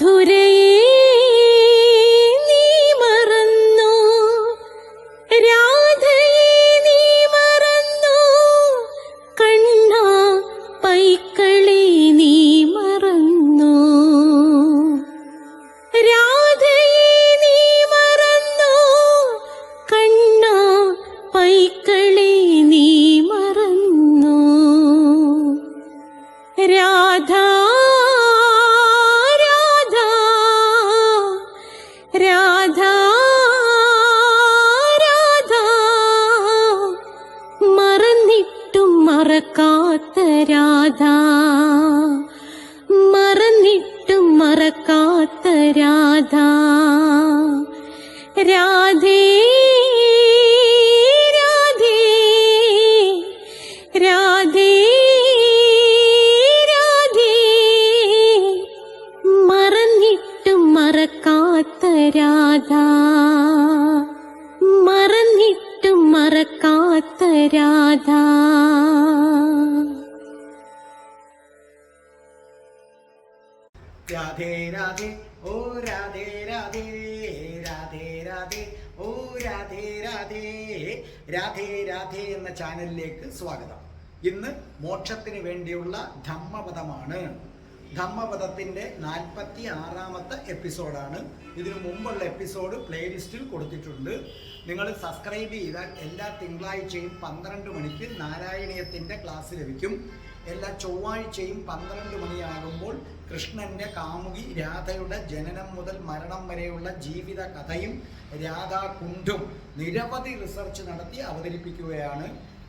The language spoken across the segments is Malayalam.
মধুরে മറക്കാത്ത മോക്ഷത്തിന് വേണ്ടിയുള്ള ധമ്മപഥമാണ് ധമ്മപഥത്തിന്റെ നാൽപ്പത്തി ആറാമത്തെ എപ്പിസോഡാണ്. ഇതിനു മുമ്പുള്ള എപ്പിസോഡ് പ്ലേലിസ്റ്റിൽ കൊടുത്തിട്ടുണ്ട്. നിങ്ങൾ സബ്സ്ക്രൈബ് ചെയ്താൽ എല്ലാ തിങ്കളാഴ്ചയും പന്ത്രണ്ട് മണിക്ക് നാരായണീയത്തിന്റെ ക്ലാസ് ലഭിക്കും. എല്ലാ ചൊവ്വാഴ്ചയും പന്ത്രണ്ട് മണിയാകുമ്പോൾ കൃഷ്ണന്റെ കാമുകി രാധയുടെ ജനനം മുതൽ മരണം വരെയുള്ള ജീവിത കഥയും രാധാകുണ്ടും നിരവധി റിസർച്ച് നടത്തി അവതരിപ്പിക്കുകയാണ്.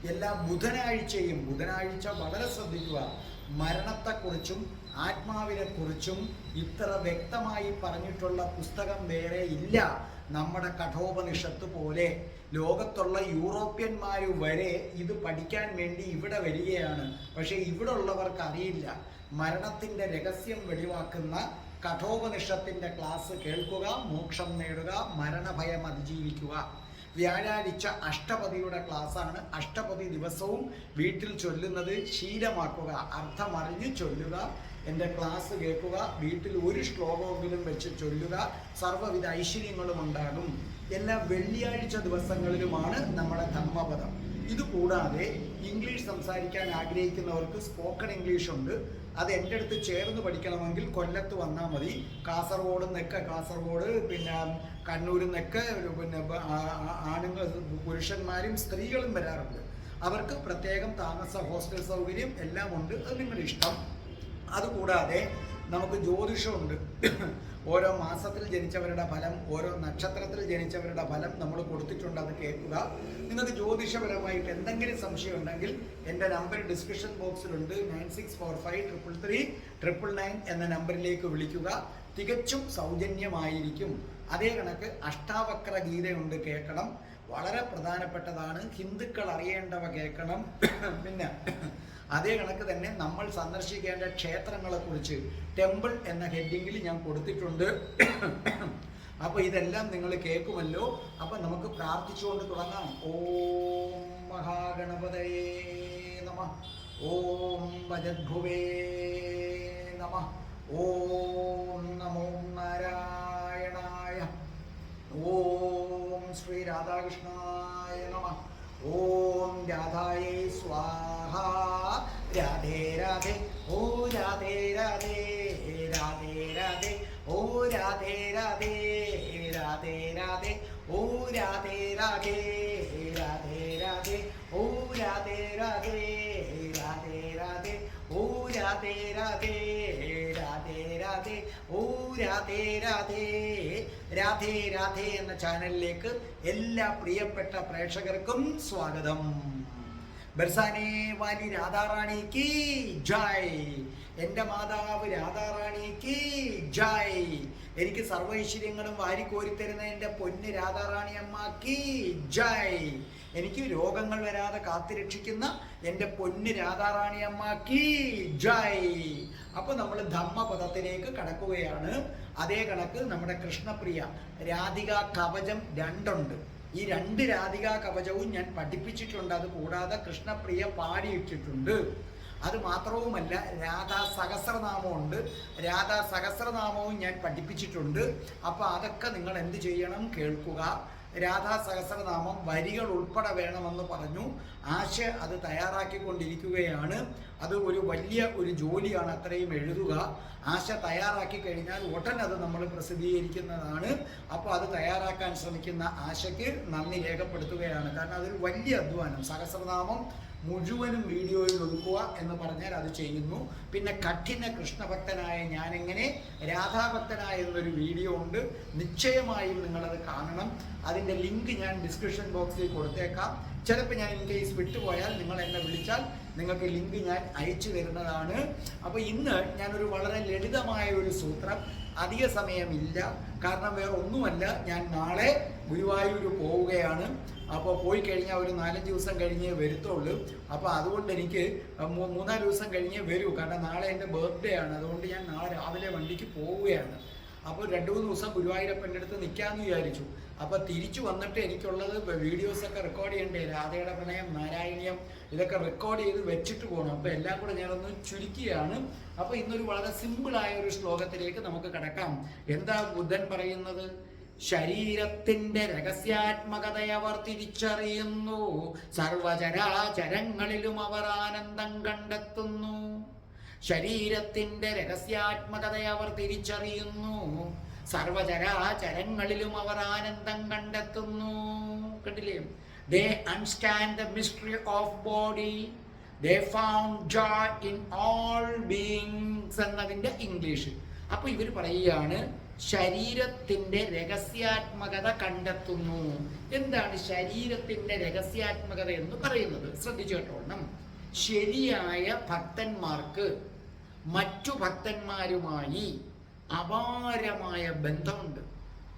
എല്ലാ ബുധനാഴ്ചയും ബുധനാഴ്ച വളരെ ശ്രദ്ധിക്കുക. മരണത്തെക്കുറിച്ചും ആത്മാവിനെക്കുറിച്ചും ഇത്ര വ്യക്തമായി പറഞ്ഞിട്ടുള്ള പുസ്തകം വേറെ ഇല്ല. നമ്മുടെ കഠോപനിഷത്ത് പോലെ ലോകത്തുള്ള യൂറോപ്യന്മാർ വരെ ഇത് പഠിക്കാൻ വേണ്ടി ഇവിടെ വരികയാണ്. പക്ഷേ ഇവിടെ ഉള്ളവർക്ക് അറിയില്ല. മരണത്തിന്റെ രഹസ്യം വെളിവാക്കുന്ന കഠോപനിഷത്തിന്റെ ക്ലാസ് കേൾക്കുക മോക്ഷം നേടുക മരണഭയം അതിജീവിക്കുക. വ്യാഴാഴ്ച അഷ്ടപതിയുടെ ക്ലാസ്സാണ്. അഷ്ടപതി ദിവസവും വീട്ടിൽ ചൊല്ലുന്നത് ശീലമാക്കുക അർത്ഥമറിഞ്ഞ് ചൊല്ലുക എന്റെ ക്ലാസ് കേൾക്കുക വീട്ടിൽ ഒരു ശ്ലോകമെങ്കിലും വെച്ച് ചൊല്ലുക സർവവിധ ഐശ്വര്യങ്ങളും ഉണ്ടാകും. എല്ലാ വെള്ളിയാഴ്ച ദിവസങ്ങളിലുമാണ് നമ്മുടെ ധർമ്മപദം. ഇതുകൂടാതെ ഇംഗ്ലീഷ് സംസാരിക്കാൻ ആഗ്രഹിക്കുന്നവർക്ക് സ്പോക്കൺ ഇംഗ്ലീഷ് ഉണ്ട് അത് എന്റെ അടുത്ത് ചേർന്ന് പഠിക്കണമെങ്കിൽ കൊല്ലത്ത് വന്നാൽ മതി. കാസർഗോഡ് നിന്നൊക്കെ കാസർഗോഡ് പിന്നെ കണ്ണൂരിൽ നിന്നൊക്കെ പിന്നെ ആണുങ്ങൾ പുരുഷന്മാരും സ്ത്രീകളും വരാറുണ്ട്. അവർക്ക് പ്രത്യേകം താമസ ഹോസ്റ്റൽ സൗകര്യം എല്ലാം ഉണ്ട്. അത് നിങ്ങളുടെ ഇഷ്ടം. അതുകൂടാതെ നമുക്ക് ജ്യോതിഷമുണ്ട്. ഓരോ മാസത്തിൽ ജനിച്ചവരുടെ ഫലം ഓരോ നക്ഷത്രത്തിൽ ജനിച്ചവരുടെ ഫലം നമ്മൾ കൊടുത്തിട്ടുണ്ട് അത് കേൾക്കുക. നിങ്ങൾക്ക് ജ്യോതിഷപരമായിട്ട് എന്തെങ്കിലും സംശയം ഉണ്ടെങ്കിൽ എന്റെ number description ബോക്സിലുണ്ട് nine six four five triple three triple nine എന്ന നമ്പറിലേക്ക് വിളിക്കുക. തികച്ചും സൗജന്യമായിരിക്കും. അതേ കണക്ക് അഷ്ടാവക്ര ഗീതയുണ്ട് കേൾക്കണം. വളരെ പ്രധാനപ്പെട്ടതാണ്. ഹിന്ദുക്കൾ അറിയേണ്ടവ കേൾക്കണം. പിന്നെ അതേ കണക്ക് തന്നെ നമ്മൾ സന്ദർശിക്കേണ്ട ക്ഷേത്രങ്ങളെ കുറിച്ച് ടെമ്പിൾ എന്ന ഹെഡിങ്ങിൽ ഞാൻ കൊടുത്തിട്ടുണ്ട്. അപ്പോൾ ഇതെല്ലാം നിങ്ങൾ കേൾക്കുമല്ലോ. അപ്പോൾ നമുക്ക് പ്രാർത്ഥിച്ചുകൊണ്ട് തുടങ്ങാം. ഓം മഹാഗണപതയേ നമ. ഓം ഭജദ്ഭുവേ നമ. ഓം നമോ നാരായണായ. ഓം ശ്രീ രാധാകൃഷ്ണായ നമ. ഓം രാധായേ സ്വാഹ രാധേ രാധേ ഓ രാധേ രാധേ രാധേ രാധേ ഓ രാധേ രാധേ രാധേ രാധേ ഓ രാധേ രാധേ രാധേ രാധേ ഓ രാധേ രാധേ രാധേ രാധേ ഓ രാധേ രാധേ ഓ രാധേ രാധേ രാധേ രാധേ എന്ന ചാനലിലേക്ക് എല്ലാ പ്രിയപ്പെട്ട പ്രേക്ഷകർക്കും സ്വാഗതം. ബർസാനെ വാലി രാധാറാണി കി ജയ്. എന്റെ മാതാവ് രാധാറാണി കി എനിക്ക് എനിക്ക് സർവൈശ്വര്യങ്ങളും വാരിക്കോരിത്തരുന്ന എന്റെ പൊന്ന് രാധാറാണി അമ്മ കി ജയ്. എനിക്ക് രോഗങ്ങൾ വരാതെ കാത്തുരക്ഷിക്കുന്ന എന്റെ പൊന്ന് രാധാറാണി അമ്മ കി ജയ്. അപ്പോൾ നമ്മൾ ധമ്മപദത്തിലേക്ക് കടക്കുകയാണ്. അതേ കണക്ക് നമ്മുടെ കൃഷ്ണപ്രിയ രാധിക കവചം രണ്ടുണ്ട്. ഈ രണ്ട് രാധിക കവചവും ഞാൻ പഠിപ്പിച്ചിട്ടുണ്ട്. അത് കൂടാതെ കൃഷ്ണപ്രിയ പാടിയിട്ടിട്ടുണ്ട്. അത് മാത്രവുമല്ല രാധാ സഹസ്രനാമമുണ്ട് രാധാ സഹസ്രനാമവും ഞാൻ പഠിപ്പിച്ചിട്ടുണ്ട്. അപ്പോൾ അതൊക്കെ നിങ്ങൾ എന്ത് ചെയ്യണം? കേൾക്കുക. രാധാ സഹസ്രനാമം വരികൾ ഉൾപ്പെടെ വേണമെന്ന് പറഞ്ഞു. ആശ അത് തയ്യാറാക്കിക്കൊണ്ടിരിക്കുകയാണ്. അത് ഒരു വലിയ ഒരു ജോലിയാണ് അത്രയും എഴുതുക. ആശ തയ്യാറാക്കി കഴിഞ്ഞാൽ ഉടൻ അത് നമ്മൾ പ്രസിദ്ധീകരിക്കുന്നതാണ്. അപ്പോൾ അത് തയ്യാറാക്കാൻ ശ്രമിക്കുന്ന ആശയ്ക്ക് നന്ദി രേഖപ്പെടുത്തുകയാണ്. കാരണം അതൊരു വലിയ അധ്വാനം. സഹസ്രനാമം മുഴുവനും വീഡിയോയിൽ ഒതുക്കുക എന്ന് പറഞ്ഞാൽ അത് ചെയ്യുന്നു. പിന്നെ കഠിന കൃഷ്ണഭക്തനായ ഞാനെങ്ങനെ രാധാഭക്തനായ എന്നൊരു വീഡിയോ ഉണ്ട്. നിശ്ചയമായും നിങ്ങളത് കാണണം. അതിന്റെ ലിങ്ക് ഞാൻ ഡിസ്ക്രിപ്ഷൻ ബോക്സിൽ കൊടുത്തേക്കാം. ചിലപ്പോൾ ഞാൻ ഇൻ കേസ് വിട്ടുപോയാൽ നിങ്ങൾ എന്നെ വിളിച്ചാൽ നിങ്ങൾക്ക് ലിങ്ക് ഞാൻ അയച്ചു തരുന്നതാണ്. അപ്പോൾ ഇന്ന് ഞാനൊരു വളരെ ലളിതമായ ഒരു സൂത്രം. അധിക സമയമില്ല. കാരണം വേറെ ഒന്നുമല്ല. ഞാൻ നാളെ ഗുരുവായൂർ പോവുകയാണ്. അപ്പോൾ പോയി കഴിഞ്ഞാൽ ഒരു നാലഞ്ച് ദിവസം കഴിഞ്ഞേ വരുത്തുള്ളൂ. അപ്പോൾ അതുകൊണ്ട് എനിക്ക് മൂന്നാൽ ദിവസം കഴിഞ്ഞേ വരൂ. കാരണം നാളെ എന്റെ ബർത്ത്ഡേ ആണ്. അതുകൊണ്ട് ഞാൻ നാളെ രാവിലെ വണ്ടിക്ക് പോവുകയാണ്. അപ്പോൾ രണ്ട് മൂന്ന് ദിവസം ഗുരുവായൂരപ്പന്റെ അടുത്ത് നിൽക്കാമെന്ന് വിചാരിച്ചു. അപ്പോൾ തിരിച്ചു വന്നിട്ട് എനിക്കുള്ളത് വീഡിയോസൊക്കെ റെക്കോർഡ് ചെയ്യണ്ടേ? രാധയുടെ പ്രണയം നാരായണീയം ഇതൊക്കെ റെക്കോർഡ് ചെയ്ത് വെച്ചിട്ട് പോകണം അപ്പോൾ എല്ലാം കൂടെ ഞാനൊന്ന് ചുരുക്കിയാണ് അപ്പോൾ ഇന്നൊരു വളരെ സിമ്പിൾ ആയ ഒരു ശ്ലോകത്തിലേക്ക് നമുക്ക് കിടക്കാം. എന്താ ബുദ്ധൻ പറയുന്നത്? ശരീരത്തിന്റെ രഹസ്യാത്മകതയവർ തിരിച്ചറിയുന്നു. സർവചരാചരങ്ങളിലും അവർ ആനന്ദം കണ്ടെത്തുന്നു. ശരീരത്തിന്റെ രഹസ്യാത്മകതയെ അവർ തിരിച്ചറിയുന്നു. സർവചരാചരങ്ങളിലും അവർ ആനന്ദം കണ്ടെത്തുന്നു. കണ്ടില്ലേ? They understand the mystery of body they found joy in all beings എന്നതിന്റെ ഇംഗ്ലീഷ് അപ്പൊ ഇവർ പറയുകയാണ് ശരീരത്തിന്റെ രഹസ്യാത്മകത കണ്ടെത്തുന്നു. എന്താണ് ശരീരത്തിന്റെ രഹസ്യാത്മകത എന്ന് പറയുന്നത്? ശ്രദ്ധിച്ചു കേട്ടോണം. ശരിയായ ഭക്തന്മാർക്ക് മറ്റു ഭക്തന്മാരുമായി അപാരമായ ബന്ധമുണ്ട്.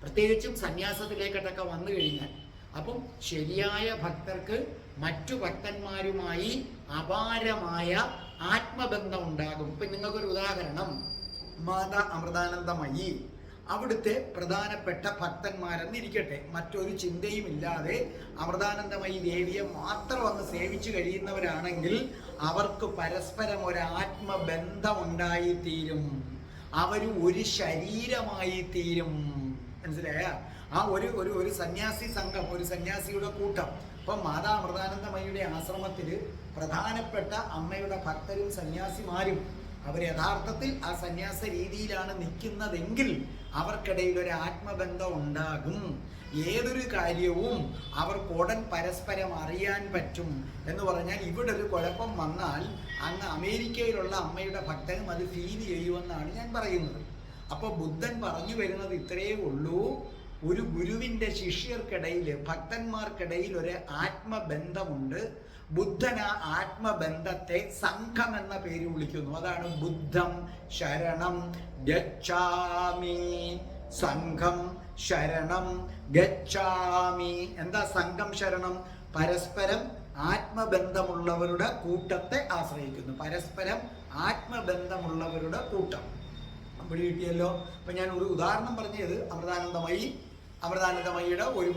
പ്രത്യേകിച്ചും സന്യാസത്തിലേക്കൊക്കെ വന്നു കഴിഞ്ഞാൽ. അപ്പം ശരിയായ ഭക്തർക്ക് മറ്റു ഭക്തന്മാരുമായി അപാരമായ ആത്മബന്ധം ഉണ്ടാകും. ഇപ്പം നിങ്ങൾക്കൊരു ഉദാഹരണം. മാതാ അമൃതാനന്ദമയി. അവിടുത്തെ പ്രധാനപ്പെട്ട ഭക്തന്മാരെന്നിരിക്കട്ടെ മറ്റൊരു ചിന്തയും ഇല്ലാതെ അമൃതാനന്ദമയി ദേവിയെ മാത്രം അങ്ങ് സേവിച്ചു കഴിയുന്നവരാണെങ്കിൽ അവർക്ക് പരസ്പരം ഒരു ആത്മബന്ധം ഉണ്ടായിത്തീരും. അവർ ഒരു ശരീരമായി തീരും. മനസ്സിലായ? ആ ഒരു ഒരു ഒരു സന്യാസി സംഘം ഒരു സന്യാസിയുടെ കൂട്ടം. ഇപ്പം മാതാ അമൃതാനന്ദമയുടെ ആശ്രമത്തിൽ പ്രധാനപ്പെട്ട അമ്മയുടെ ഭക്തരും സന്യാസിമാരും അവർ യഥാർത്ഥത്തിൽ ആ സന്യാസ രീതിയിലാണ് നിൽക്കുന്നതെങ്കിൽ അവർക്കിടയിൽ ഒരു ആത്മബന്ധം ഉണ്ടാകും. ഏതൊരു കാര്യവും അവർക്ക് ഉടൻ പരസ്പരം അറിയാൻ പറ്റും എന്ന് പറഞ്ഞാൽ ഇവിടെ ഒരു കുഴപ്പം വന്നാൽ അങ്ങ് അമേരിക്കയിലുള്ള അമ്മയുടെ ഭക്തനും അത് ഫീൽ ചെയ്യുമെന്നാണ് ഞാൻ പറയുന്നത്. അപ്പോൾ ബുദ്ധൻ പറഞ്ഞു വരുന്നത് ഇത്രയേ ഉള്ളൂ. ഒരു ഗുരുവിന്റെ ശിഷ്യർക്കിടയിൽ ഭക്തന്മാർക്കിടയിൽ ഒരു ആത്മബന്ധമുണ്ട്. ബുദ്ധൻ ആ ആത്മബന്ധത്തെ സംഘം എന്ന പേര് വിളിക്കുന്നു. അതാണ് ബുദ്ധം ശരണം. ഗച്ഛാമി സംഘം ശരണം ഗച്ഛാമി. എന്താ സംഘം ശരണം? പരസ്പരം ആത്മബന്ധമുള്ളവരുടെ കൂട്ടത്തെ ആശ്രയിക്കുന്നു. പരസ്പരം ആത്മബന്ധമുള്ളവരുടെ കൂട്ടം. പിടി കിട്ടിയല്ലോ. അപ്പൊ ഞാൻ ഒരു ഉദാഹരണം പറഞ്ഞത് അമൃതാനന്ദമയി. അമൃതാനന്ദമയിയുടെ ഒരു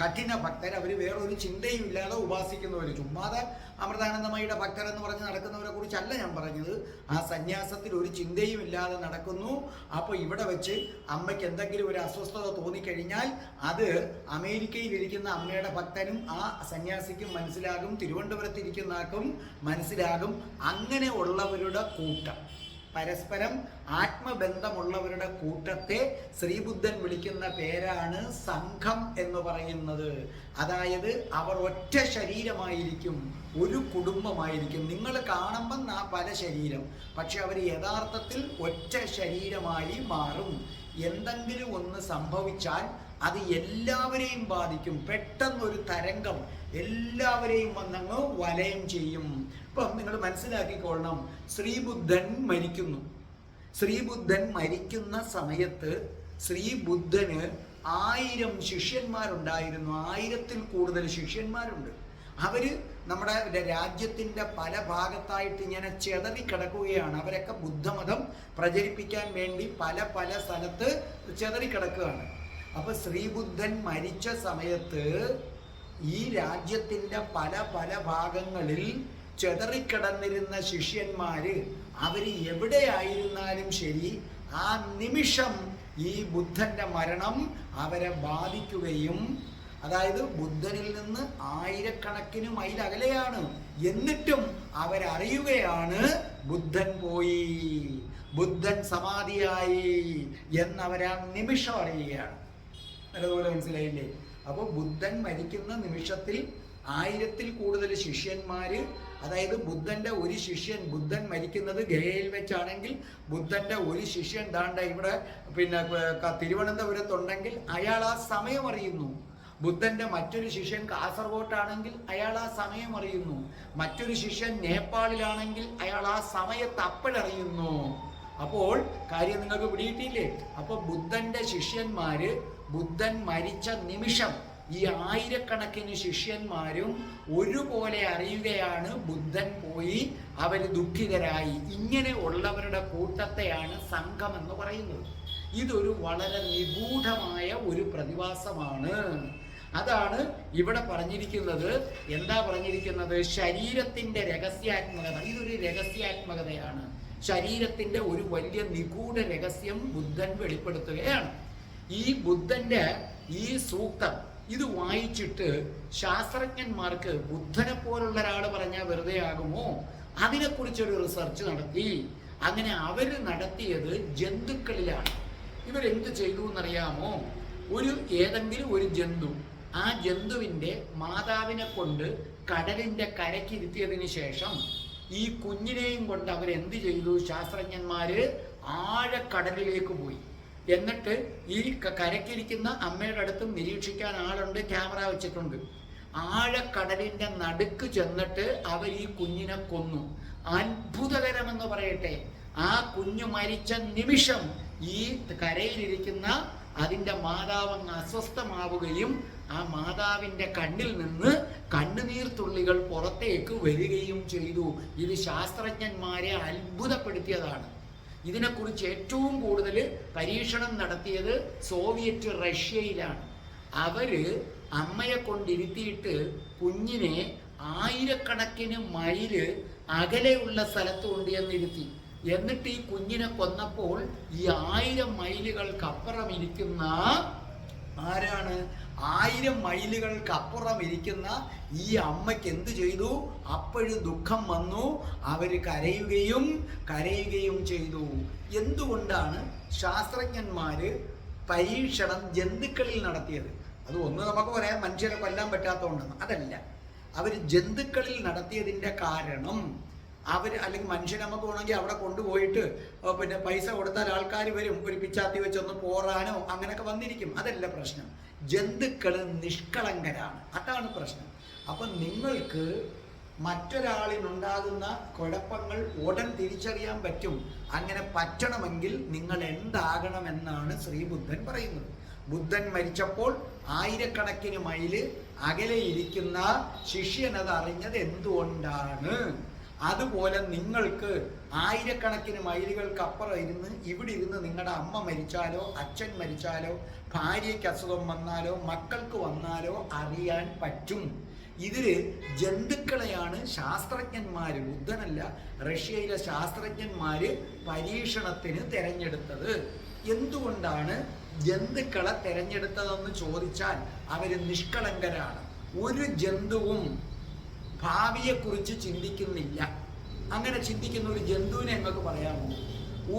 കഠിന ഭക്തർ അവർ വേറൊരു ചിന്തയും ഇല്ലാതെ ഉപാസിക്കുന്നവർ ചുമ്മാതെ അമൃതാനന്ദമയ്യയുടെ ഭക്തർ എന്ന് പറഞ്ഞ് നടക്കുന്നവരെ കുറിച്ചല്ല ഞാൻ പറഞ്ഞത്. ആ സന്യാസത്തിൽ ഒരു ചിന്തയും ഇല്ലാതെ നടക്കുന്നു. അപ്പോൾ ഇവിടെ വെച്ച് അമ്മയ്ക്ക് എന്തെങ്കിലും ഒരു അസ്വസ്ഥത തോന്നിക്കഴിഞ്ഞാൽ അത് അമേരിക്കയിൽ ഇരിക്കുന്ന അമ്മയുടെ ഭക്തനും ആ സന്യാസിക്കും മനസ്സിലാകും തിരുവനന്തപുരത്ത് ഇരിക്കുന്ന ആൾക്കും മനസ്സിലാകും. അങ്ങനെ ഉള്ളവരുടെ കൂട്ടം. പരസ്പരം ആത്മബന്ധമുള്ളവരുടെ കൂട്ടത്തെ ശ്രീബുദ്ധൻ വിളിക്കുന്ന പേരാണ് സംഘം എന്ന് പറയുന്നത്. അതായത് അവർ ഒറ്റ ശരീരമായിരിക്കും ഒരു കുടുംബമായിരിക്കും. നിങ്ങൾ കാണുമ്പം പല ശരീരം പക്ഷെ അവർ യഥാർത്ഥത്തിൽ ഒറ്റ ശരീരമായി മാറും. എന്തെങ്കിലും ഒന്ന് സംഭവിച്ചാൽ അത് എല്ലാവരെയും ബാധിക്കും. പെട്ടെന്നൊരു തരംഗം എല്ലാവരെയും വന്നങ്ങ് വലയം ചെയ്യും. ഇപ്പം നിങ്ങൾ മനസ്സിലാക്കിക്കൊള്ളണം ശ്രീബുദ്ധൻ മരിക്കുന്നു. ശ്രീബുദ്ധൻ മരിക്കുന്ന സമയത്ത് ശ്രീബുദ്ധന് ആയിരം ശിഷ്യന്മാരുണ്ടായിരുന്നു. ആയിരത്തിൽ കൂടുതൽ ശിഷ്യന്മാരുണ്ട്. അവർ നമ്മുടെ രാജ്യത്തിന്റെ പല ഭാഗത്തായിട്ട് ഇങ്ങനെ ചെതറി കിടക്കുകയാണ്. അവരൊക്കെ ബുദ്ധമതം പ്രചരിപ്പിക്കാൻ വേണ്ടി പല പല സ്ഥലത്ത് ചെതറി കിടക്കുകയാണ്. അപ്പൊ ശ്രീബുദ്ധൻ മരിച്ച സമയത്ത് ഈ രാജ്യത്തിന്റെ പല പല ഭാഗങ്ങളിൽ ചെതറിക്കിടന്നിരുന്ന ശിഷ്യന്മാര് അവർ എവിടെയായിരുന്നാലും ശരി ആ നിമിഷം ഈ ബുദ്ധന്റെ മരണം അവരെ ബാധിക്കുകയും അതായത് ബുദ്ധനിൽ നിന്ന് ആയിരക്കണക്കിന് മൈൽ അകലെയാണ്. എന്നിട്ടും അവരറിയുകയാണ് ബുദ്ധൻ പോയി ബുദ്ധൻ സമാധിയായി എന്നവരാ നിമിഷം അറിയുകയാണ്. നല്ലതുപോലെ മനസ്സിലായില്ലേ? അപ്പോൾ ബുദ്ധൻ മരിക്കുന്ന നിമിഷത്തിൽ ആയിരത്തിൽ കൂടുതൽ ശിഷ്യന്മാര് അതായത് ബുദ്ധന്റെ ഒരു ശിഷ്യൻ ബുദ്ധൻ മരിക്കുന്നത് ഗയയിൽ വെച്ചാണെങ്കിൽ ബുദ്ധന്റെ ഒരു ശിഷ്യൻ ദാണ്ട ഇവിടെ പിന്നെ തിരുവനന്തപുരത്തുണ്ടെങ്കിൽ അയാൾ ആ സമയം അറിയുന്നു. ബുദ്ധന്റെ മറ്റൊരു ശിഷ്യൻ കാസർഗോട്ടാണെങ്കിൽ അയാൾ ആ സമയം അറിയുന്നു. മറ്റൊരു ശിഷ്യൻ നേപ്പാളിലാണെങ്കിൽ അയാൾ ആ സമയത്ത് അപ്പോഴറിയുന്നു അപ്പോൾ കാര്യം നിങ്ങൾക്ക് പിടിയിട്ടില്ലേ അപ്പൊ ബുദ്ധന്റെ ശിഷ്യന്മാര് ബുദ്ധൻ മരിച്ച നിമിഷം ഈ ആയിരക്കണക്കിന് ശിഷ്യന്മാരും ഒരുപോലെ അറിയുകയാണ്. ബുദ്ധൻ പോയി അവർ ദുഃഖിതരായി. ഇങ്ങനെ ഉള്ളവരുടെ കൂട്ടത്തെയാണ് സംഘം എന്ന് പറയുന്നത്. ഇതൊരു വളരെ നിഗൂഢമായ ഒരു പ്രതിഭാസമാണ്. അതാണ് ഇവിടെ പറഞ്ഞിരിക്കുന്നത്. എന്താ പറഞ്ഞിരിക്കുന്നത്? ശരീരത്തിന്റെ രഹസ്യാത്മകത. ഇതൊരു രഹസ്യാത്മകതയാണ്. ശരീരത്തിന്റെ ഒരു വലിയ നിഗൂഢ രഹസ്യം ബുദ്ധൻ വെളിപ്പെടുത്തുകയാണ്. ഈ ബുദ്ധന്റെ ഈ സൂക്തം ഇത് വായിച്ചിട്ട് ശാസ്ത്രജ്ഞന്മാർക്ക് ബുദ്ധനെ പോലുള്ള ഒരാൾ പറഞ്ഞാൽ വെറുതെ ആകുമോ? അതിനെക്കുറിച്ചൊരു റിസർച്ച് നടത്തി. അങ്ങനെ അവർ നടത്തിയത് ജന്തുക്കളിലാണ്. ഇവരെന്ത് ചെയ്തു എന്നറിയാമോ? ഒരു ഏതെങ്കിലും ഒരു ജന്തു ആ ജന്തുവിന്റെ മാതാവിനെ കൊണ്ട് കടലിന്റെ കരക്കിരുത്തിയതിന് ശേഷം ഈ കുഞ്ഞിനെയും കൊണ്ട് അവർ എന്ത് ചെയ്തു ശാസ്ത്രജ്ഞന്മാർ ആഴക്കടലിലേക്ക് പോയി. എന്നിട്ട് ഈ കരക്കിരിക്കുന്ന അമ്മയുടെ അടുത്തും നിരീക്ഷിക്കാൻ ആളുണ്ട് ക്യാമറ വെച്ചിട്ടുണ്ട്. ആഴക്കടലിന്റെ നടുക്ക് ചെന്നിട്ട് അവർ ഈ കുഞ്ഞിനെ കൊന്നു. അത്ഭുതകരമെന്ന് പറയട്ടെ. ആ കുഞ്ഞു മരിച്ച നിമിഷം ഈ കരയിലിരിക്കുന്ന അതിന്റെ മാതാവ് അസ്വസ്ഥമാവുകയും ആ മാതാവിന്റെ കണ്ണിൽ നിന്ന് കണ്ണുനീർ തുള്ളികൾ പുറത്തേക്ക് വരികയും ചെയ്തു. ഇത് ശാസ്ത്രജ്ഞന്മാരെ അത്ഭുതപ്പെടുത്തിയതാണ്. ഇതിനെക്കുറിച്ച് ഏറ്റവും കൂടുതൽ പരീക്ഷണം നടത്തിയത് സോവിയറ്റ് റഷ്യയിലാണ്. അവർ അമ്മയെ കൊണ്ടിരുത്തിയിട്ട് കുഞ്ഞിനെ ആയിരക്കണക്കിന് മൈൽ അകലെയുള്ള സ്ഥലത്ത് കൊണ്ടുവന്നിരുത്തി. എന്നിട്ട് ഈ കുഞ്ഞിനെ കൊന്നപ്പോൾ ഈ ആയിരം മൈലുകൾക്കപ്പുറം ഇരിക്കുന്ന ആരാണ്? ആയിരം മൈലുകൾക്ക് അപ്പുറം ഇരിക്കുന്ന ഈ അമ്മയ്ക്ക് എന്ത് ചെയ്തു? അപ്പോഴും ദുഃഖം വന്നു. അവർ കരയുകയും കരയുകയും ചെയ്തു. എന്തുകൊണ്ടാണ് ശാസ്ത്രജ്ഞന്മാർ പരീക്ഷണം ജന്തുക്കളിൽ നടത്തിയത്? അത് ഒന്ന് നമുക്ക് പറയാം. മനുഷ്യരെ കൊല്ലാൻ പറ്റാത്തതുകൊണ്ടെന്ന് അതല്ല. അവർ ജന്തുക്കളിൽ നടത്തിയതിന്റെ കാരണം അവർ അല്ലെങ്കിൽ മനുഷ്യൻ നമുക്ക് വേണമെങ്കിൽ അവിടെ കൊണ്ടുപോയിട്ട് പിന്നെ പൈസ കൊടുത്താൽ ആൾക്കാർ വരും. ഒരു പിച്ചാത്തി വെച്ചൊന്ന് പോറാനോ അങ്ങനെയൊക്കെ വന്നിരിക്കും. അതല്ല പ്രശ്നം. ജന്തുക്കൾ നിഷ്കളങ്കരാണ്. അതാണ് പ്രശ്നം. അപ്പം നിങ്ങൾക്ക് മറ്റൊരാളിനുണ്ടാകുന്ന കുഴപ്പങ്ങൾ ഉടൻ തിരിച്ചറിയാൻ പറ്റും. അങ്ങനെ പറ്റണമെങ്കിൽ നിങ്ങൾ എന്താകണമെന്നാണ് ശ്രീബുദ്ധൻ പറയുന്നത്. ബുദ്ധൻ മരിച്ചപ്പോൾ ആയിരക്കണക്കിന് മൈൽ അകലെ ഇരിക്കുന്ന ശിഷ്യൻ അത് അറിഞ്ഞത് എന്തുകൊണ്ടാണ്? അതുപോലെ നിങ്ങൾക്ക് ആയിരക്കണക്കിന് മൈലുകൾക്ക് അപ്പുറം ഇരുന്ന് ഇവിടെ ഇരുന്ന് നിങ്ങളുടെ അമ്മ മരിച്ചാലോ അച്ഛൻ മരിച്ചാലോ ഭാര്യയ്ക്ക് അസുഖം വന്നാലോ മക്കൾക്ക് വന്നാലോ അറിയാൻ പറ്റും. ഇതിൽ ജന്തുക്കളെയാണ് ശാസ്ത്രജ്ഞന്മാർ ബുദ്ധനല്ല റഷ്യയിലെ ശാസ്ത്രജ്ഞന്മാർ പരീക്ഷണത്തിന് തിരഞ്ഞെടുത്തത്. എന്തുകൊണ്ടാണ് ജന്തുക്കളെ തിരഞ്ഞെടുത്തതെന്ന് ചോദിച്ചാൽ അവർ നിഷ്കളങ്കരാണ്. ഒരു ജന്തുവും ഭാവിയെക്കുറിച്ച് ചിന്തിക്കുന്നില്ല. അങ്ങനെ ചിന്തിക്കുന്ന ഒരു ജന്തുവിനെ നിങ്ങൾക്ക് പറയാമോ?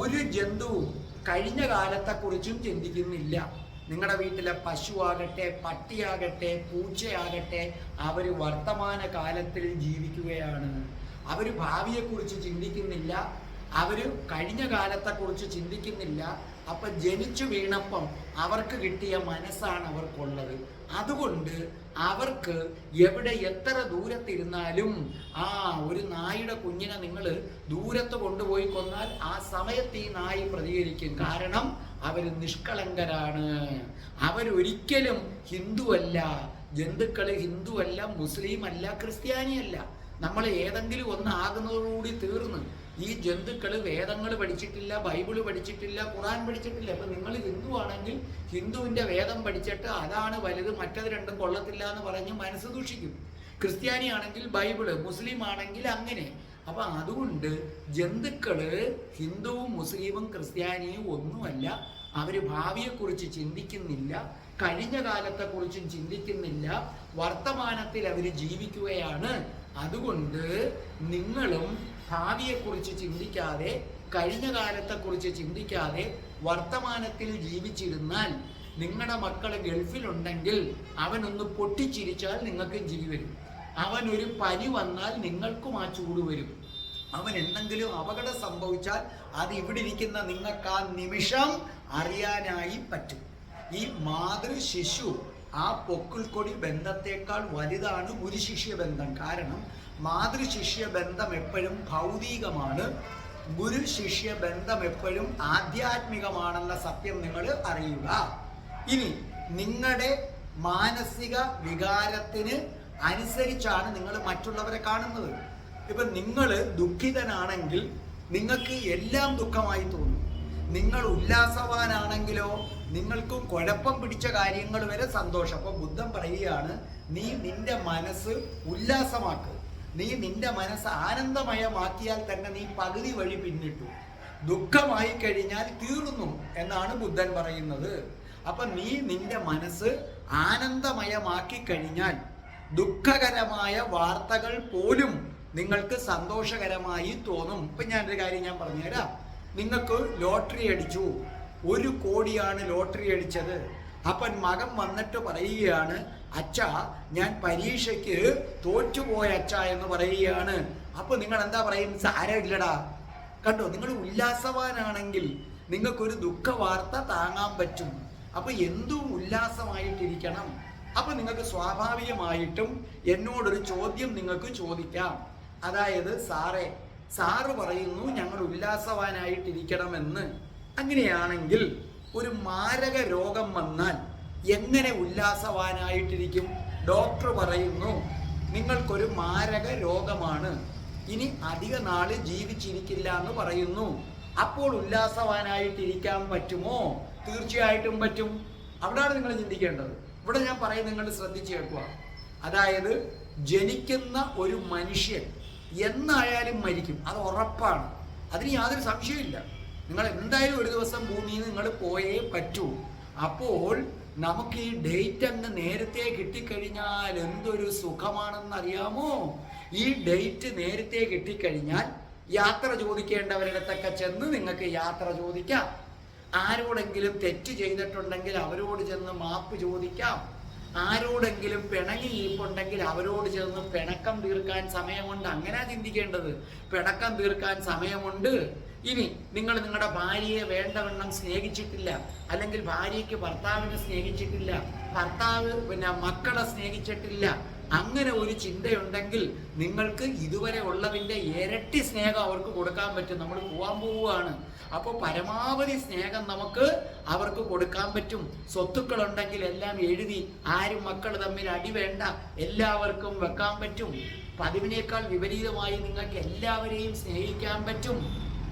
ഒരു ജന്തുവും കഴിഞ്ഞ കാലത്തെക്കുറിച്ചും ചിന്തിക്കുന്നില്ല. നിങ്ങളുടെ വീട്ടിലെ പശുവാകട്ടെ പട്ടിയാകട്ടെ പൂച്ചയാകട്ടെ അവർ വർത്തമാന കാലത്തിൽ ജീവിക്കുകയാണ്. അവർ ഭാവിയെക്കുറിച്ച് ചിന്തിക്കുന്നില്ല. അവർ കഴിഞ്ഞ കാലത്തെക്കുറിച്ച് ചിന്തിക്കുന്നില്ല. അപ്പം ജനിച്ചു വീണപ്പം അവർക്ക് കിട്ടിയ മനസ്സാണ് അവർക്കുള്ളത്. അതുകൊണ്ട് അവർക്ക് എവിടെ എത്ര ദൂരത്തിരുന്നാലും ആ ഒരു നായുടെ കുഞ്ഞിനെ നിങ്ങൾ ദൂരത്ത് കൊണ്ടുപോയി കൊന്നാൽ ആ സമയത്ത് ഈ നായി പ്രതികരിക്കും. കാരണം അവർ നിഷ്കളങ്കരാണ്. അവരൊരിക്കലും ഹിന്ദുവല്ല. ജന്തുക്കൾ ഹിന്ദുവല്ല മുസ്ലിം അല്ല ക്രിസ്ത്യാനിയല്ല. നമ്മൾ ഏതെങ്കിലും ഒന്നാകുന്നതോടുകൂടി തീർന്ന്. ഈ ജന്തുക്കൾ വേദങ്ങൾ പഠിച്ചിട്ടില്ല ബൈബിൾ പഠിച്ചിട്ടില്ല ഖുറാൻ പഠിച്ചിട്ടില്ല. അപ്പൊ നിങ്ങൾ ഹിന്ദു ആണെങ്കിൽ ഹിന്ദുവിന്റെ വേദം പഠിച്ചിട്ട് അതാണ് വലുത് മറ്റത് രണ്ടും കൊള്ളത്തില്ല എന്ന് പറഞ്ഞ് മനസ്സ് ദൂഷിക്കും ക്രിസ്ത്യാനി ആണെങ്കിൽ ബൈബിൾ മുസ്ലിം ആണെങ്കിൽ അങ്ങനെ. അപ്പൊ അതുകൊണ്ട് ജന്തുക്കൾ ഹിന്ദുവും മുസ്ലിമും ക്രിസ്ത്യാനിയും ഒന്നുമല്ല അവർ ഭാവിയെക്കുറിച്ച് ചിന്തിക്കുന്നില്ല കഴിഞ്ഞ കാലത്തെക്കുറിച്ചും ചിന്തിക്കുന്നില്ല വർത്തമാനത്തിൽ അവർ ജീവിക്കുകയാണ്. അതുകൊണ്ട് നിങ്ങളും ഭാവിയെക്കുറിച്ച് ചിന്തിക്കാതെ കഴിഞ്ഞ കാലത്തെക്കുറിച്ച് ചിന്തിക്കാതെ വർത്തമാനത്തിൽ ജീവിച്ചിരുന്നാൽ നിങ്ങളുടെ മക്കൾ ഗൾഫിലുണ്ടെങ്കിൽ അവനൊന്ന് പൊട്ടിച്ചിരിച്ചാൽ നിങ്ങൾക്ക് ചിരി വരും. അവനൊരു പനി വന്നാൽ നിങ്ങൾക്കും ആ ചൂട് വരും. അവൻ എന്തെങ്കിലും അപകടം സംഭവിച്ചാൽ അത് ഇവിടെ ഇരിക്കുന്ന നിങ്ങൾക്ക് ആ നിമിഷം അറിയാനായി പറ്റും. ഈ മാതൃ ശിശു ആ പൊക്കിൾക്കൊടി ബന്ധത്തേക്കാൾ വലുതാണ് ഗുരു ശിഷ്യ ബന്ധം. കാരണം മാതൃ ശിഷ്യ ബന്ധം എപ്പോഴും ഭൗതികമാണ്. ഗുരു ശിഷ്യ ബന്ധം എപ്പോഴും ആധ്യാത്മികമാണെന്ന സത്യം നിങ്ങൾ അറിയുക. ഇനി നിങ്ങളുടെ മാനസിക വികാരത്തിന് അനുസരിച്ചാണ് നിങ്ങൾ മറ്റുള്ളവരെ കാണുന്നത്. ഇപ്പൊ നിങ്ങൾ ദുഃഖിതനാണെങ്കിൽ നിങ്ങൾക്ക് എല്ലാം ദുഃഖമായി തോന്നും. നിങ്ങൾ ഉല്ലാസവാനാണെങ്കിലോ നിങ്ങൾക്ക് കുഴപ്പം പിടിച്ച കാര്യങ്ങൾ വരെ സന്തോഷം. അപ്പൊ ബുദ്ധൻ പറയുകയാണ് നീ നിന്റെ മനസ്സ് ഉല്ലാസമാക്ക്. നീ നിന്റെ മനസ്സ് ആനന്ദമയമാക്കിയാൽ തന്നെ നീ പകുതി വഴി പിന്നിട്ടു. ദുഃഖമായി കഴിഞ്ഞാൽ തീർന്നു എന്നാണ് ബുദ്ധൻ പറയുന്നത്. അപ്പൊ നീ നിന്റെ മനസ്സ് ആനന്ദമയമാക്കി കഴിഞ്ഞാൽ ദുഃഖകരമായ വാർത്തകൾ പോലും നിങ്ങൾക്ക് സന്തോഷകരമായി തോന്നും. ഇപ്പൊ ഒരു കാര്യം ഞാൻ പറഞ്ഞുതരാം. നിങ്ങൾക്ക് ലോട്ടറി അടിച്ചു. ഒരു കോടിയാണ് ലോട്ടറി അടിച്ചത്. അപ്പൻ മകൻ വന്നിട്ട് പറയുകയാണ് അച്ഛ ഞാൻ പരീക്ഷയ്ക്ക് തോറ്റുപോയ അച്ഛ എന്ന് പറയുകയാണ്. അപ്പൊ നിങ്ങൾ എന്താ പറയും സാരമില്ലടാ കണ്ടോ നിങ്ങൾ ഉല്ലാസവാനാണെങ്കിൽ നിങ്ങൾക്കൊരു ദുഃഖ വാർത്ത താങ്ങാൻ പറ്റും. അപ്പൊ എന്തും ഉല്ലാസമായിട്ടിരിക്കണം. അപ്പൊ നിങ്ങൾക്ക് സ്വാഭാവികമായിട്ടും എന്നോടൊരു ചോദ്യം നിങ്ങൾക്ക് ചോദിക്കാം. അതായത് സാറേ സാറ് പറയുന്നു ഞങ്ങൾ ഉല്ലാസവാനായിട്ടിരിക്കണമെന്ന്. അങ്ങനെയാണെങ്കിൽ ഒരു മാരക രോഗം വന്നാൽ എങ്ങനെ ഉല്ലാസവാനായിട്ടിരിക്കും? ഡോക്ടർ പറയുന്നു നിങ്ങൾക്കൊരു മാരക രോഗമാണ്. ഇനി അധിക നാൾ ജീവിച്ചിരിക്കില്ല എന്ന് പറയുന്നു. അപ്പോൾ ഉല്ലാസവാനായിട്ടിരിക്കാൻ പറ്റുമോ? തീർച്ചയായിട്ടും പറ്റും. അവിടെയാണ് നിങ്ങൾ ചിന്തിക്കേണ്ടത്. ഇവിടെ ഞാൻ പറയും നിങ്ങൾ ശ്രദ്ധിച്ചു കേൾക്കുക. അതായത് ജനിക്കുന്ന ഒരു മനുഷ്യൻ എന്നായാലും മരിക്കും. അത് ഉറപ്പാണ്. അതിന് യാതൊരു സംശയമില്ല നിങ്ങൾ എന്തായാലും ഒരു ദിവസം ഭൂമിയിൽ നിന്ന് നിങ്ങൾ പോയേ പറ്റൂ. അപ്പോൾ നമുക്ക് ഈ ഡേറ്റ് അങ്ങ് നേരത്തെ കിട്ടിക്കഴിഞ്ഞാൽ എന്തൊരു സുഖമാണെന്ന് അറിയാമോ ഈ ഡേറ്റ് നേരത്തെ കിട്ടിക്കഴിഞ്ഞാൽ യാത്ര ചോദിക്കേണ്ടവരിടത്തൊക്കെ ചെന്ന് നിങ്ങൾക്ക് യാത്ര ചോദിക്കാം. ആരോടെങ്കിലും തെറ്റ് ചെയ്തിട്ടുണ്ടെങ്കിൽ അവരോട് ചെന്ന് മാപ്പ് ചോദിക്കാം. ആരോടെങ്കിലും പിണങ്ങി ഇരിപ്പുണ്ടെങ്കിൽ അവരോട് ചെന്ന് പിണക്കം തീർക്കാൻ സമയമുണ്ട്. അങ്ങനെ ചിന്തിക്കേണ്ടത്. പിണക്കം തീർക്കാൻ സമയമുണ്ട്. ഇനി നിങ്ങൾ നിങ്ങളുടെ ഭാര്യയെ വേണ്ടവണ്ണം സ്നേഹിച്ചിട്ടില്ല അല്ലെങ്കിൽ ഭാര്യയ്ക്ക് ഭർത്താവിനെ സ്നേഹിച്ചിട്ടില്ല ഭർത്താവ് പിന്നെ മക്കളെ സ്നേഹിച്ചിട്ടില്ല അങ്ങനെ ഒരു ചിന്തയുണ്ടെങ്കിൽ നിങ്ങൾക്ക് ഇതുവരെ ഉള്ളതിന്റെ ഇരട്ടി സ്നേഹം അവർക്ക് കൊടുക്കാൻ പറ്റും. നമ്മൾ പോവാൻ പോവുകയാണ്. അപ്പോൾ പരമാവധി സ്നേഹം നമുക്ക് അവർക്ക് കൊടുക്കാൻ പറ്റും. സ്വത്തുക്കളുണ്ടെങ്കിൽ എല്ലാം എഴുതി ആരും മക്കൾ തമ്മിൽ അടി വേണ്ട എല്ലാവർക്കും വെക്കാൻ പറ്റും. പതിവിനേക്കാൾ വിപരീതമായി നിങ്ങൾക്ക് എല്ലാവരെയും സ്നേഹിക്കാൻ പറ്റും.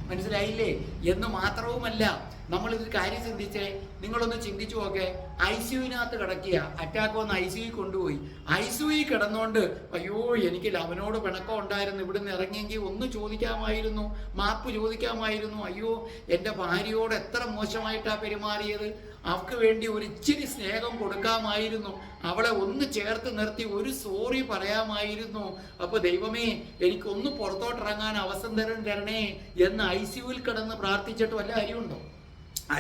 മനസ്സിലായില്ലേ? എന്ന് മാത്രവുമല്ല നമ്മൾ ഇതൊരു കാര്യം ചിന്തിച്ചേ നിങ്ങളൊന്ന് ചിന്തിച്ചു നോക്കെ. ഐ സിയുവിനകത്ത് കിടക്കുക അറ്റാക്ക് വന്ന് ഐ സിയു കൊണ്ടുപോയി. ഐ സിയു കിടന്നുകൊണ്ട് അയ്യോ എനിക്ക് അവനോട് പിണക്കം ഉണ്ടായിരുന്നു ഇവിടുന്ന് ഇറങ്ങിയെങ്കിൽ ഒന്ന് ചോദിക്കാമായിരുന്നു മാപ്പ് ചോദിക്കാമായിരുന്നു. അയ്യോ എന്റെ ഭാര്യയോട് എത്ര മോശമായിട്ടാണ് പെരുമാറിയത്? അവൾക്ക് വേണ്ടി ഒരു ഇച്ചിരി സ്നേഹം കൊടുക്കാമായിരുന്നു. അവളെ ഒന്ന് ചേർത്ത് നിർത്തി ഒരു സോറി പറയാമായിരുന്നു. അപ്പൊ ദൈവമേ എനിക്കൊന്ന് പുറത്തോട്ടിറങ്ങാൻ അവസരം തരം തരണേ എന്ന് ഐ സിയുവിൽ കിടന്ന് പ്രാർത്ഥിച്ചിട്ട് വല്ല കാര്യമുണ്ടോ?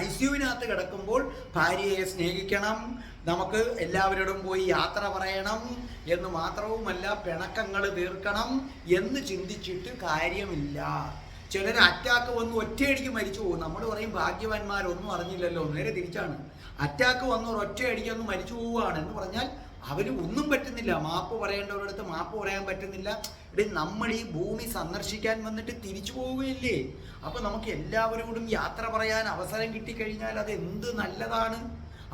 ഐ സിയുവിനകത്ത് കിടക്കുമ്പോൾ ഭാര്യയെ സ്നേഹിക്കണം നമുക്ക് എല്ലാവരോടും പോയി യാത്ര പറയണം എന്ന് മാത്രവുമല്ല പിണക്കങ്ങൾ തീർക്കണം എന്ന് ചിന്തിച്ചിട്ട് കാര്യമില്ല. ചിലർ അറ്റാക്ക് വന്ന് ഒറ്റയടിക്ക് മരിച്ചു പോകും. നമ്മൾ പറയും ഭാഗ്യവാന്മാരൊന്നും അറിഞ്ഞില്ലല്ലോ നേരെ തിരിച്ചാണ്. അറ്റാക്ക് വന്നവർ ഒറ്റയടിക്ക് ഒന്ന് മരിച്ചു പോവുകയാണ് എന്ന് പറഞ്ഞാൽ അവന് ഒന്നും പറ്റുന്നില്ല. മാപ്പ് പറയേണ്ടവരടുത്ത് മാപ്പ് പറയാൻ പറ്റുന്നില്ല. എടീ നമ്മൾ ഈ ഭൂമി സന്ദർശിക്കാൻ വന്നിട്ട് തിരിച്ചു പോവുകയില്ലേ? അപ്പൊ നമുക്ക് എല്ലാവരോടും യാത്ര പറയാൻ അവസരം കിട്ടിക്കഴിഞ്ഞാൽ അത് എന്ത് നല്ലതാണ്?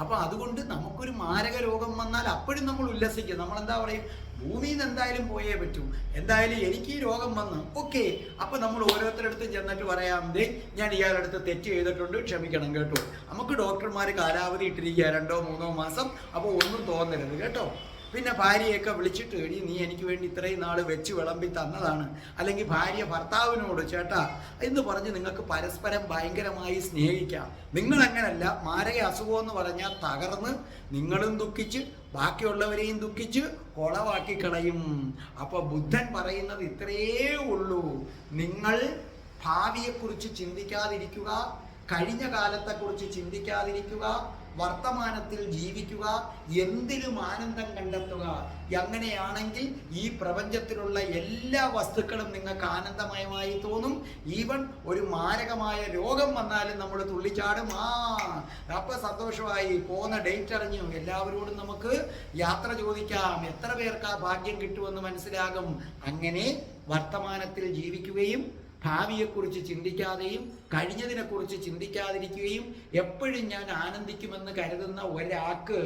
അപ്പൊ അതുകൊണ്ട് നമുക്കൊരു മാരക രോഗം വന്നാൽ അപ്പോഴും നമ്മൾ ഉല്ലസിക്കും. നമ്മൾ എന്താ പറയും? ഭൂമിയിൽ നിന്ന് എന്തായാലും പോയേ പറ്റൂ. എന്തായാലും എനിക്ക് ഈ രോഗം വന്ന് ഓക്കെ. അപ്പൊ നമ്മൾ ഓരോരുത്തരടുത്തും ചെന്നിട്ട് പറയാം ദേ ഞാൻ ഇയാളുടെ അടുത്ത് തെറ്റ് ചെയ്തിട്ടുണ്ട് ക്ഷമിക്കണം കേട്ടോ. നമുക്ക് ഡോക്ടർമാർ കാലാവധി ഇട്ടിരിക്കുക രണ്ടോ മൂന്നോ മാസം. അപ്പോൾ ഒന്നും തോന്നരുത് കേട്ടോ. പിന്നെ ഭാര്യയൊക്കെ വിളിച്ചിട്ട് എടി നീ എനിക്ക് വേണ്ടി ഇത്രയും നാൾ വെച്ച് വിളമ്പി തന്നതാണ്. അല്ലെങ്കിൽ ഭാര്യ ഭർത്താവിനോട് ചേട്ടാ എന്ന് പറഞ്ഞ് നിങ്ങൾക്ക് പരസ്പരം ഭയങ്കരമായി സ്നേഹിക്കാം. നിങ്ങൾ അങ്ങനല്ല മാരക അസുഖം എന്ന് പറഞ്ഞാൽ തകർന്ന് നിങ്ങളും ദുഃഖിച്ച് ബാക്കിയുള്ളവരെയും ദുഃഖിച്ച് കൊളവാക്കി കളയും. അപ്പോൾ ബുദ്ധൻ പറയുന്നത് ഇത്രയേ ഉള്ളൂ. നിങ്ങൾ ഭാവിയെക്കുറിച്ച് ചിന്തിക്കാതിരിക്കുക കഴിഞ്ഞ കാലത്തെക്കുറിച്ച് ചിന്തിക്കാതിരിക്കുക വർത്തമാനത്തിൽ ജീവിക്കുക എന്തിലും ആനന്ദം കണ്ടെത്തുക. എങ്ങനെയാണെങ്കിൽ ഈ പ്രപഞ്ചത്തിലുള്ള എല്ലാ വസ്തുക്കളും നിങ്ങൾക്ക് ആനന്ദമയമായി തോന്നും. ഈവൻ ഒരു മാരകമായ രോഗം വന്നാലും നമ്മൾ തുള്ളിച്ചാടും. ആ അപ്പൊ സന്തോഷമായി പോകുന്ന ഡേറ്റ് അറിഞ്ഞു. എല്ലാവരോടും നമുക്ക് യാത്ര ചോദിക്കാം. എത്ര പേർക്ക് ആ ഭാഗ്യം കിട്ടുമെന്ന് മനസ്സിലാകും. അങ്ങനെ വർത്തമാനത്തിൽ ജീവിക്കുകയും ഭാവിയെക്കുറിച്ച് ചിന്തിക്കാതെയും കഴിഞ്ഞതിനെക്കുറിച്ച് ചിന്തിക്കാതിരിക്കുകയും എപ്പോഴും ഞാൻ ആനന്ദിക്കുമെന്ന് കരുതുന്ന ഒരാൾക്ക്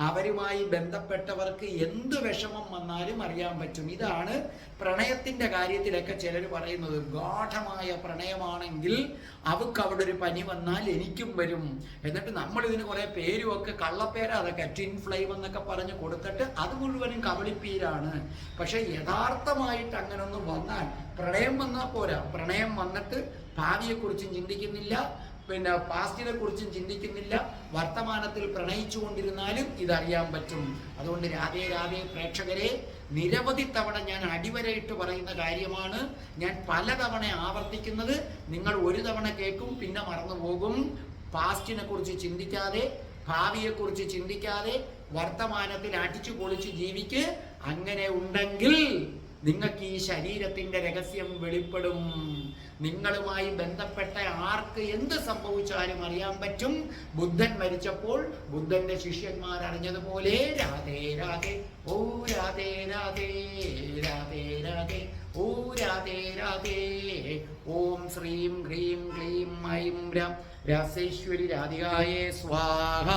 അവരുമായി ബന്ധപ്പെട്ടവർക്ക് എന്ത് വിഷമം വന്നാലും അറിയാൻ പറ്റും. ഇതാണ് പ്രണയത്തിന്റെ കാര്യത്തിലൊക്കെ ചിലർ പറയുന്നത്. ഗാഠമായ പ്രണയമാണെങ്കിൽ അവക്ക് അവിടെ ഒരു പനി വന്നാൽ എനിക്കും വരും. എന്നിട്ട് നമ്മൾ ഇതിന് കുറെ പേരും ഒക്കെ കള്ളപ്പേരാ അതൊക്കെ ട്വിൻ ഫ്ലൈവ് എന്നൊക്കെ പറഞ്ഞ് കൊടുത്തിട്ട് അത് മുഴുവനും കബളിപ്പീരാണ്. പക്ഷെ യഥാർത്ഥമായിട്ട് അങ്ങനൊന്നും വന്നാൽ പ്രണയം വന്നാൽ പോരാ. പ്രണയം വന്നിട്ട് ഭാവിയെക്കുറിച്ചും ചിന്തിക്കുന്നില്ല. പിന്നെ പാസ്റ്റിനെ കുറിച്ചും ചിന്തിക്കുന്നില്ല. വർത്തമാനത്തിൽ പ്രണയിച്ചു കൊണ്ടിരുന്നാലും ഇതറിയാൻ പറ്റും. അതുകൊണ്ട് രാധേ രാധേ പ്രേക്ഷകരെ നിരവധി തവണ ഞാൻ അടിവരയിട്ട് പറയുന്ന കാര്യമാണ്. ഞാൻ പലതവണ ആവർത്തിക്കുന്നത് നിങ്ങൾ ഒരു തവണ കേൾക്കും പിന്നെ മറന്നു പോകും പാസ്റ്റിനെ കുറിച്ച് ചിന്തിക്കാതെ ഭാവിയെക്കുറിച്ച് ചിന്തിക്കാതെ വർത്തമാനത്തിൽ അടിച്ചു പൊളിച്ച് ജീവിക്ക്. അങ്ങനെ ഉണ്ടെങ്കിൽ നിങ്ങൾക്ക് ഈ ശരീരത്തിന്റെ രഹസ്യം വെളിപ്പെടും. നിങ്ങളുമായി ബന്ധപ്പെട്ട ആർക്ക് എന്ത് സംഭവിച്ചാലും അറിയാൻ പറ്റും. ബുദ്ധൻ മരിച്ചപ്പോൾ ബുദ്ധന്റെ ശിഷ്യന്മാർ അറിഞ്ഞതുപോലെ രാധേ രാധേ ഓ രാധേ രാധേ രാധേ രാധേ ഓ രാധേ രാധേ. ഓം ശ്രീം ഹ്രീം ക്ലീം ഐം രാം. രാസേശ്വരി രാധികായേ സ്വാഹ.